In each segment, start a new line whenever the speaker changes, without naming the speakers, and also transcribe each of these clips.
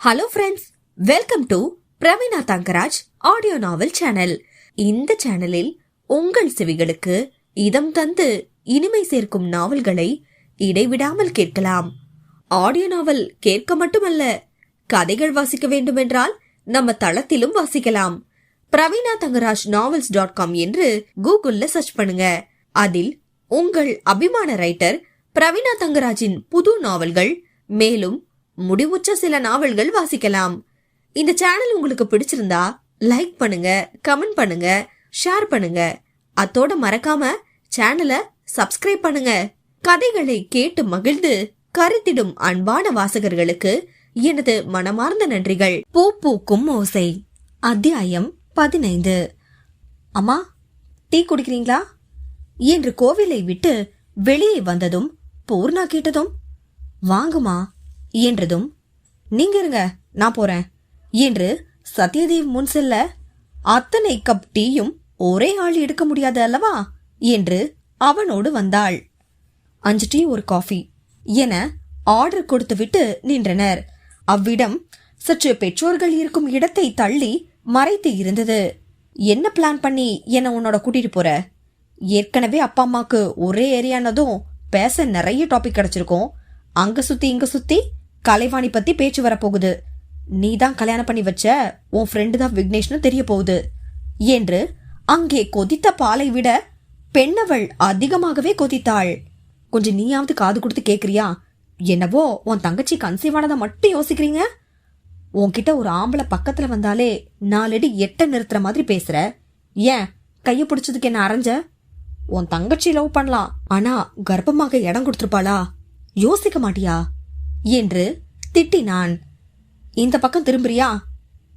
Hello friends welcome to Praveena Thangaraj audio novel channel இந்த சேனலில் உங்கள் செவிகளுக்கு இதம் தந்து இனிமை சேர்க்கும் நாவல்களை இடைவிடாமல் கேட்கலாம். ஆடியோ நாவல் கேட்க மட்டுமல்ல கதைகள் வாசிக்க வேண்டுமென்றால் நம்ம தளத்திலும் வாசிக்கலாம். Praveena Thangaraj novels dot com என்று கூகுள்ல சர்ச் பண்ணுங்க. அதில் உங்கள் அபிமான ரைட்டர் பிரவீனா தங்கராஜின் புது நாவல்கள் மேலும் முடிவுற்ற சில நாவல்கள் வாசிக்கலாம். இந்த சேனல் உங்களுக்கு பிடிச்சிருந்தா லைக் பண்ணுங்க கமெண்ட் பண்ணுங்க ஷேர் பண்ணுங்க. அத்தோட மறக்காம சேனலை சப்ஸ்கிரைப் பண்ணுங்க. கதைகளை கேட்டு மகிழ்ந்து கருத்திடும் அன்பான வாசகர்களுக்கு எனது மனமார்ந்த நன்றிகள். பூ பூக்கும் ஓசை. அத்தியாயம் பதினைந்து. அம்மா டீ குடிக்கிறீங்களா? என்று கோவிலை விட்டு வெளியே வந்ததும் பூர்ணா கேட்டதும் வாங்குமா என்றதும் நீங்க இருங்க நான் போறேன். என்று சத்யதேவ் முன் செல்ல அத்தனை கப் டீயும் ஒரே ஆள் எடுக்க முடியாது அல்லவா? என்று அவனோடு வந்தாள். அஞ்சு டீ ஒரு காஃபி என ஆர்டர் கொடுத்துவிட்டு நின்றனர். அவ்விடம் சற்று பெற்றோர்கள் இருக்கும் இடத்தை தள்ளி மறைத்து இருந்தது. என்ன பிளான் பண்ணி என்ன உன்னோட கூட்டிட்டு போற? ஏற்கனவே அப்பா அம்மாக்கு ஒரே ஏரியானதும் பேச நிறைய டாபிக் கிடைச்சிருக்கும். அங்க சுத்தி இங்க சுத்தி கலைவாணி பத்தி பேச்சு வரப்போகுது. நீ தான் கல்யாணம் பண்ணி வச்ச உன் ஃப்ரெண்டு தான் விக்னேஷ்னு தெரிய போகுது என்று அங்கே கொதித்த பாலை விட பெண்ணவள் அதிகமாகவே கொதித்தாள். கொஞ்சம் நீயாவது காது கொடுத்து கேக்குறியா? என்னவோ உன் தங்கச்சி கன்சீவ் ஆனதை மட்டும் யோசிக்கிறீங்க? உன்கிட்ட ஒரு ஆம்பளை பக்கத்துல வந்தாலே நாலடி எட்ட நிறுத்துற மாதிரி பேசுற. ஏன்? கைய பிடிச்சதுக்கு என்ன அரைஞ்ச? உன் தங்கச்சி லவ் பண்ணலாம் ஆனா கர்ப்பமாக இடம் கொடுத்துருப்பாளா? யோசிக்க மாட்டியா? என்று திட்டினான். இந்த பக்கம் திரும்புறியா?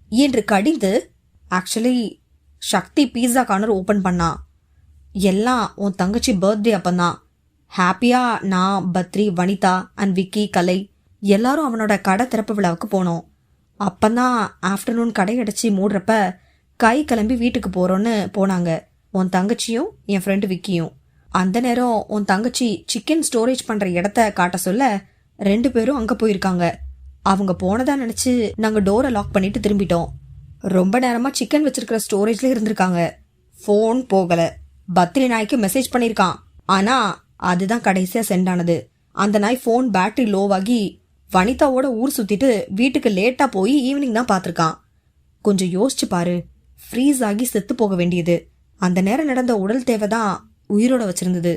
என்று கடிந்து actually Shakti pizza corner open பண்ணா. எல்லாம் உன் தங்கச்சி பர்த்டே அப்பந்தான். ஹாப்பியா நான் பத்ரி வனிதா அண்ட் விக்கி கலை எல்லாரும் அவனோட கடை திறப்பு விழாவுக்கு போனோம். அப்பந்தான் ஆஃப்டர்நூன் கடை அடைச்சி மூடுறப்ப கை கிளம்பி வீட்டுக்கு போறோன்னு போனாங்க. உன் தங்கச்சியும் என் ஃப்ரெண்டு விக்கியும். அந்த நேரம் உன் தங்கச்சி சிக்கன் ஸ்டோரேஜ் பண்ற இடத்த காட்ட சொல்ல ரெண்டு பேரும் அங்கே போயிருக்காங்க. அவங்க போனதா நினச்சி நாங்கள் டோரை லாக் பண்ணிட்டு திரும்பிட்டோம். ரொம்ப நேரமாக சிக்கன் வச்சிருக்கிற ஸ்டோரேஜில் இருந்திருக்காங்க. ஃபோன் போகலை. பத்ரி நாய்க்கு மெசேஜ் பண்ணியிருக்கான் ஆனால் அதுதான் கடைசியாக சென்ட் ஆனது. அந்த நாய் ஃபோன் பேட்டரி லோவாகி வனிதாவோட ஊர் சுற்றிட்டு வீட்டுக்கு லேட்டாக போய் ஈவினிங் தான் பார்த்துருக்கான். கொஞ்சம் யோசிச்சு பாரு. ஃப்ரீஸ் ஆகி செத்து போக வேண்டியது. அந்த நேரம் நடந்த உடல் தேவை தான் உயிரோட வச்சிருந்தது.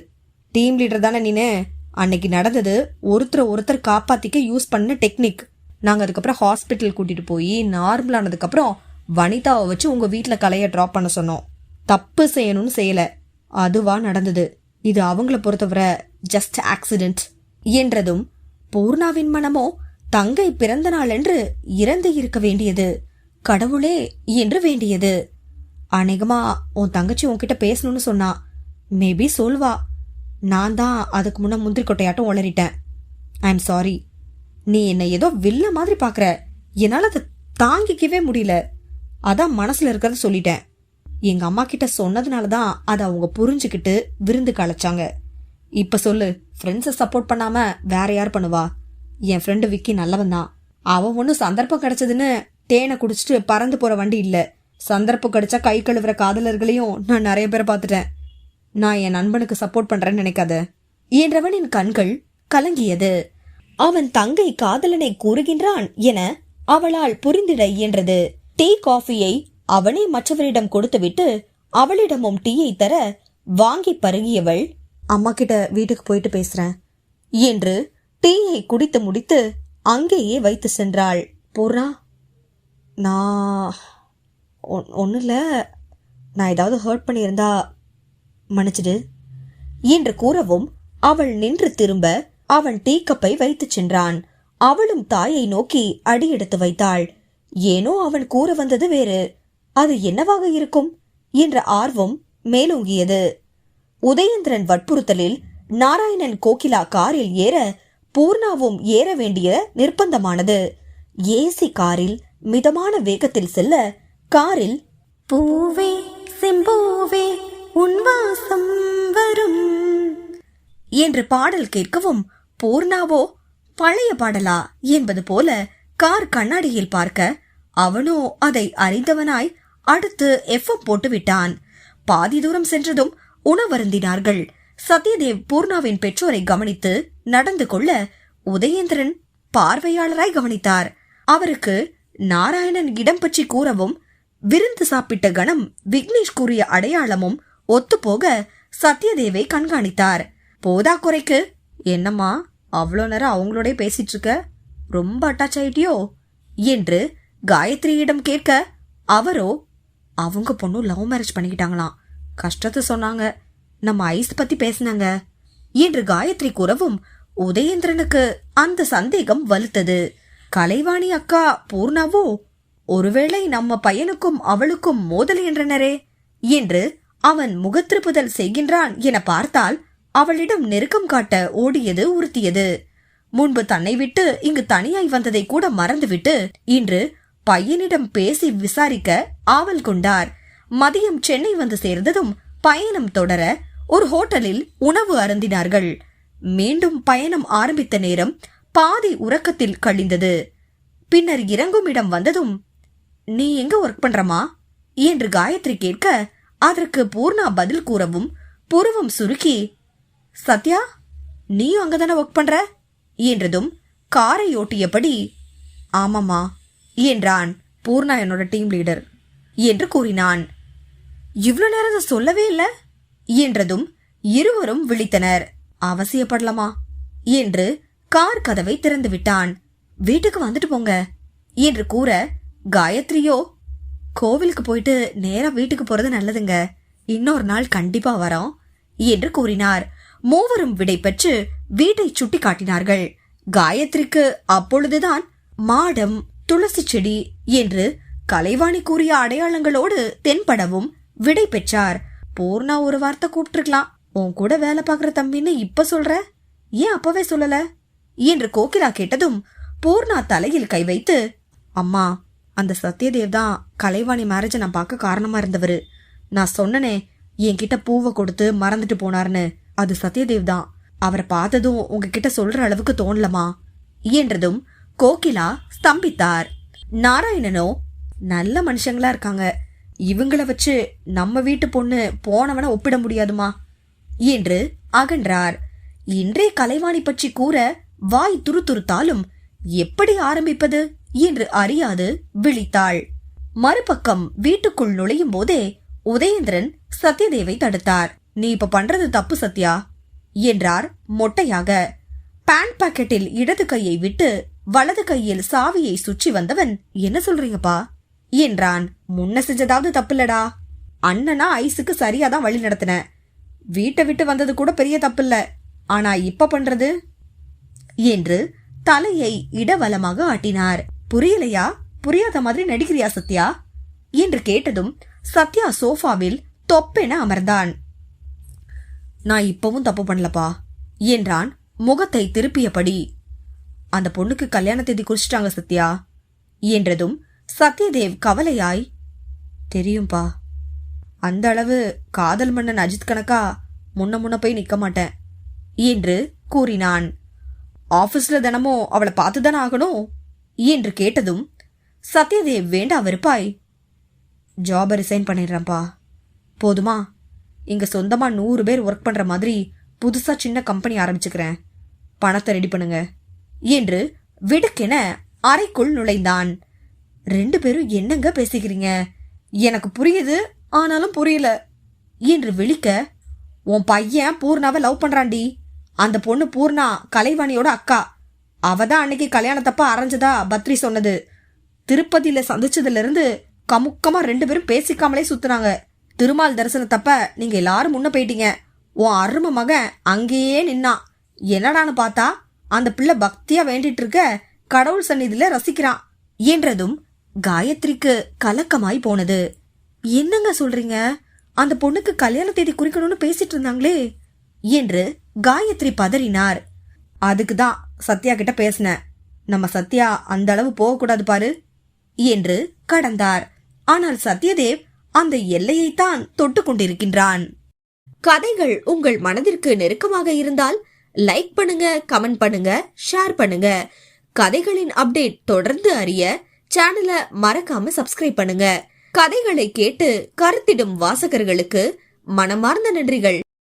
டீம் லீடர் தானே நீனு? அன்னைக்கு நடந்தது ஒருத்தரை ஒருத்தர் காப்பாத்திக்க யூஸ் பண்ண டெக்னிக் நாங்கள் அதுக்கப்புறம் ஹாஸ்பிட்டல் கூட்டிட்டு போய் நார்மல் ஆனதுக்கப்புறம் வனிதாவை வச்சு உங்கள் வீட்டில் கலையை ட்ராப் பண்ண சொன்னோம். தப்பு செய்யணும்னு செய்யலை. அதுவா நடந்தது. இது அவங்கள பொறுத்தவரை ஜஸ்ட் ஆக்சிடென்ட் என்றதும் பூர்ணாவின் மனமோ தங்கை பிறந்த நாளென்று இறந்து இருக்க வேண்டியது. கடவுளே என்று வேண்டியது. அநேகமா உன் தங்கச்சி உன்கிட்ட பேசணும்னு சொன்னா மேபி சொல்வா. நான் தான் அதுக்கு முன்ன முந்திரி கொட்டையாட்டம் உளறிட்டேன். ஐ எம் சாரி நீ என்னை ஏதோ வில்ல மாதிரி பார்க்குற. என்னால் அதை தாங்கிக்கவே முடியல. அதான் மனசில் இருக்கிறத சொல்லிட்டேன். எங்கள் அம்மா கிட்ட சொன்னதுனால தான் அதை அவங்க புரிஞ்சுக்கிட்டு விருந்து கலைச்சாங்க. இப்போ சொல்லு ஃப்ரெண்ட்ஸை சப்போர்ட் பண்ணாமல் வேற யார் பண்ணுவா? என் ஃப்ரெண்டு விக்கி நல்லவன் தான். அவன் ஒன்றும் சந்தர்ப்பம் கிடைச்சதுன்னு தேனை குடிச்சிட்டு பறந்து போகிற வண்டி இல்லை. சந்தர்ப்பம் கிடைச்சா கை கழுவுற காதலர்களையும் நான் நிறைய பேரை பார்த்துட்டேன். நான் என் நண்பனுக்கு சப்போர்ட் பண்றேன்னு நினைக்காத. என்றவனின் கண்கள் கலங்கியது. அவன் தங்கை காதலனை கூறுகின்றான் என அவளால் புரிந்திட இயன்றது. டீ காஃபியை அவனே மற்றவரிடம் கொடுத்துவிட்டு அவளிடமும் டீயை தர வாங்கி பருகியவள் அம்மா கிட்ட வீட்டுக்கு போயிட்டு பேசுறேன் என்று டீயை குடித்து முடித்து அங்கேயே வைத்து சென்றாள். போறா நான் ஒன்றும் இல்லை நான் ஏதாவது ஹர்ட் பண்ணியிருந்தா மன்னிச்சிடு. என்று கூறவும் அவள் நின்று திரும்ப அவன் டீக்கப்பை வைத்துச் சென்றான். அவளும் தாயை நோக்கி அடியெடுத்து வைத்தாள். ஏனோ அவன் கூற வந்தது வேறு. அது என்னவாக இருக்கும்? என்ற ஆர்வம் மேலோங்கியது. உதயேந்திரன் வற்புறுத்தலில் நாராயணன் கோகிலா காரில் ஏற பூர்ணாவும் ஏற வேண்டிய நிர்பந்தமானது. ஏசி காரில் மிதமான வேகத்தில் செல்ல காரில் பூவே செம்பூவே உன் வாசம் வரும். என்று பாடல் கேட்கவும் பூர்ணாவோ பழைய பாடலா? என்பது போல கார் கண்ணாடியில் பார்க்க அவனோ அதை அறிந்தவனாய் அடுத்து எஃப்எம் போட்டு விட்டான் பாதி தூரம் சென்றதும் உணவருந்தினார்கள். சத்யதேவ் பூர்ணாவின் பெற்றோரை கவனித்து நடந்து கொள்ள உதயேந்திரன் பார்வையாளராய் கவனித்தார். அவருக்கு நாராயணன் இடம் பற்றி கூறவும் விருந்து சாப்பிட்ட கணம் விக்னேஷ் கூறிய அடையாளமும் ஒத்துப்போக சத்யதேவை கண்காணித்தார். போதா குறைக்கு என்னம்மா அவ்வளோ நேரம் அவங்களோட பேசிட்டு இருக்க ரொம்ப அட்டாச் ஆயிட்டியோ? என்று காயத்ரியிடம் கேட்க அவரோ அவங்க பொண்ணு லவ் மேரேஜ் பண்ணிக்கிட்டாங்களாம். கஷ்டத்தை சொன்னாங்க. நம்ம ஐஸ் பத்தி பேசினாங்க. என்று காயத்ரி கூறவும் உதயேந்திரனுக்கு அந்த சந்தேகம் வலுத்தது. கலைவாணி அக்கா பூர்ணாவோ ஒருவேளை நம்ம பையனுக்கும் அவளுக்கும் மோதல் என்றனரே? என்று அவன் முகத்திருப்புதல் செய்கின்றான் என பார்த்தால் அவளிடம் நெருக்கம் காட்ட ஓடியது உறுத்தியது. முன்பு தன்னை விட்டு இங்கு தனியாய் வந்ததை கூட மறந்துவிட்டு இன்று பையனிடம் பேசி விசாரிக்க ஆவல் கொண்டார். மதியம் சென்னை வந்து சேர்ந்ததும் பயணம் தொடர ஒரு ஹோட்டலில் உணவு அருந்தினார்கள். மீண்டும் பயணம் ஆரம்பித்த நேரம் பாதி உறக்கத்தில் கழிந்தது. பின்னர் இறங்கும் இடம் வந்ததும் நீ எங்க ஒர்க் பண்றமா என்று காயத்ரி கேட்க அதற்கு பூர்ணா பதில் கூறவும் புருவம் சுருக்கி சத்யா நீயும் அங்கதானே ஒர்க் பண்ற? என்றதும் காரை ஓட்டியபடி ஆமாமா என்றான் பூர்ணா என்னோட டீம் லீடர் என்று கூறினான். இவ்வளவு நேரம் சொல்லவே இல்ல என்றதும் இருவரும் விழித்தனர். அவசியப்படலாமா? என்று கார் கதவை திறந்து விட்டான். வீட்டுக்கு வந்துட்டு போங்க என்று கூற காயத்ரியோ கோவிலுக்கு போயிட்டு நேரா வீட்டுக்கு போறது நல்லதுங்க. இன்னொரு நாள் கண்டிப்பா வரோம் என்று கூறினார். மூவரும் விடை பெற்று வீட்டை சுட்டி காட்டினார்கள். காயத்ரிக்கு அப்பொழுதுதான் மாடம் துளசி செடி என்று கலைவாணி கூறிய அடையாளங்களோடு தென்படவும் விடை பெற்றார். பூர்ணா ஒரு வார்த்தை கூப்பிட்டுருக்கலாம். உன் கூட வேலை பார்க்குற தம்பின்னு இப்ப சொல்ற? ஏன் அப்பவே சொல்லல? என்று கோகிலா கேட்டதும் பூர்ணா தலையில் கை வைத்து அம்மா அந்த சத்யதேவ் தான் கலைவாணி மேரேஜை நான் பார்க்க காரணமா இருந்தவர். நான் சொன்னனே என்கிட்ட பூவை கொடுத்து மறந்துட்டு போனார்னு அது சத்யதேவ் தான். அவரை பார்த்ததும் உங்ககிட்ட சொல்ற அளவுக்கு தோணலமா என்றதும் கோகிலா ஸ்தம்பித்தார். நாராயணனோ நல்ல மனுஷங்களா இருக்காங்க. இவங்கள வச்சு நம்ம வீட்டு பொண்ணு போனவன ஒப்பிட முடியாதுமா? என்று அகன்றார். இன்றே கலைவாணி பற்றி கூற வாய் துருத்துருத்தாலும் எப்படி ஆரம்பிப்பது? என்று அறியாது விழித்தாள். மறுபக்கம் வீட்டுக்குள் நுழையும் போதே உதயேந்திரன் சத்யதேவை தடுத்தார். நீ இப்ப பண்றது தப்பு சத்யா என்றார் மொட்டையாக. பேண்ட் பாக்கெட்டில் இடது கையை விட்டு வலது கையில் சாவியை சுற்றி வந்தவன் என்ன சொல்றீங்கப்பா? என்றான். முன்ன செஞ்சதாவது தப்பில்லடா. அண்ணனா ஐஸுக்கு சரியாதான் வழி நடத்தின. வீட்டை விட்டு வந்தது கூட பெரிய தப்பில்ல. ஆனா இப்ப பண்றது? என்று தலையை இடவலமாக ஆட்டினார். புரியலையா? புரியாத மாதிரி நடிக்கிறியா சத்யா? என்று கேட்டதும் சத்யா சோஃபாவில் தொப்பென அமர்ந்தான். நான் இப்பவும் தப்பு பண்ணலப்பா என்றான் முகத்தை திருப்பியபடி. அந்த பொண்ணுக்கு கல்யாண தேதி குறிச்சிட்டாங்க சத்யா என்றதும் சத்யதேவ் கவலையாய். தெரியும்பா அந்த அளவு காதல் மன்னன் அஜித் கணக்கா முன்ன முன்ன போய் நிக்க மாட்டேன் என்று கூறினான். ஆபீஸ்ல தினமும் அவளை பார்த்துதானே ஆகணும்? என்று கேட்டதும் சத்யதேவ் வேண்டா வெறுப்பாய். ஜாபை ரிசைன் பண்ணிடுறேன்ப்பா. போதுமா இங்க சொந்தமா நூறு பேர் ஒர்க் பண்ற மாதிரி புதுசா சின்ன கம்பெனி ஆரம்பிச்சுக்கிறேன். பணத்தை ரெடி பண்ணுங்க. என்று விடுக்கென அறைக்குள் நுழைந்தான். ரெண்டு பேரும் என்னங்க பேசிக்கிறீங்க? எனக்கு புரியுது ஆனாலும் புரியல. என்று விழிக்க உன் பையன் பூர்ணாவை லவ் பண்றான்டி. அந்த பொண்ணு பூர்ணா கலைவாணியோட அக்கா. அவ தான் அன்னைக்கு கல்யாணத்தப்ப அரைஞ்சதா? பத்ரி சொன்னது. திருப்பதியில் சந்திச்சதுலேருந்து கமுக்கமாக ரெண்டு பேரும் பேசிக்காமலே சுற்றுனாங்க திருமால் தரிசனத்தப்ப நீங்கள் எல்லாரும் முன்ன போயிட்டீங்க. உன் அருமை மகன் அங்கேயே நின்னான் என்னடான்னு பார்த்தா அந்த பிள்ளை பக்தியாக வேண்டிட்டு இருக்க கடவுள் சந்நிதியில் ரசிக்கிறான். என்றதும் காயத்ரிக்கு கலக்கமாய் போனது. என்னங்க சொல்றீங்க? அந்த பொண்ணுக்கு கல்யாண தேதி குறிக்கணும்னு பேசிட்டு இருந்தாங்களே? என்று காயத்ரி பதறினார். அதுக்கு தான் சத்யா கிட்ட பேசினேன் நம்ம சத்யா அந்த அளவு போகக்கூடாது பாரு என்று கடந்தார். ஆனால் சத்யதேவ் அந்த எல்லையைத்தான் தொட்டு கொண்டிருக்கின்றான். கதைகள் உங்கள் மனதிற்கு நெருக்கமாக இருந்தால் லைக் பண்ணுங்க கமெண்ட் பண்ணுங்க ஷேர் பண்ணுங்க. கதைகளின் அப்டேட் தொடர்ந்து அறிய சேனலை மறக்காம சப்ஸ்கிரைப் பண்ணுங்க. கதைகளை கேட்டு கருத்திடும் வாசகர்களுக்கு மனமார்ந்த நன்றிகள்.